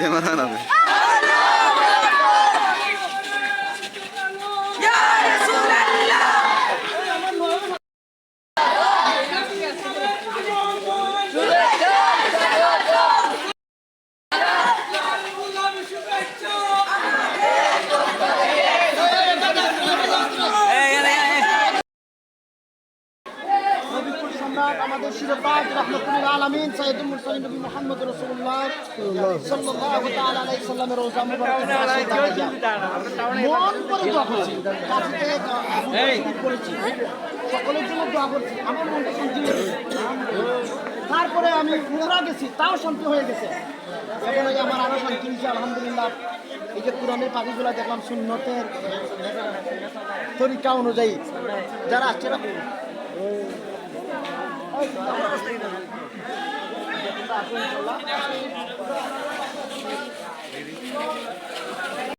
山田アナです。সম্রাট আমাদের শিরোপাজ রহমতুল আলমিন সাইদুল মুরসালিন নবী মোহাম্মদ রসুল্লাহ সাল্লাল্লাহু তাআলা আলাইহি সাল্লামের রোজা মন করে দোয়া করছি কাছে করেছি সকলের জন্য দোয়া করছি আমার মনটা শান্তি তারপরে আমি উমরা গেছি তাও শান্তি হয়ে গেছে। এখন আমার আরও শান্তি হয়েছে আলহামদুলিল্লাহ। এই যে কোরআনের পাখিগুলো দেখলাম সুন্নতের তরিকা অনুযায়ী। যারা আসছে না আসব ইনশাল্লাহ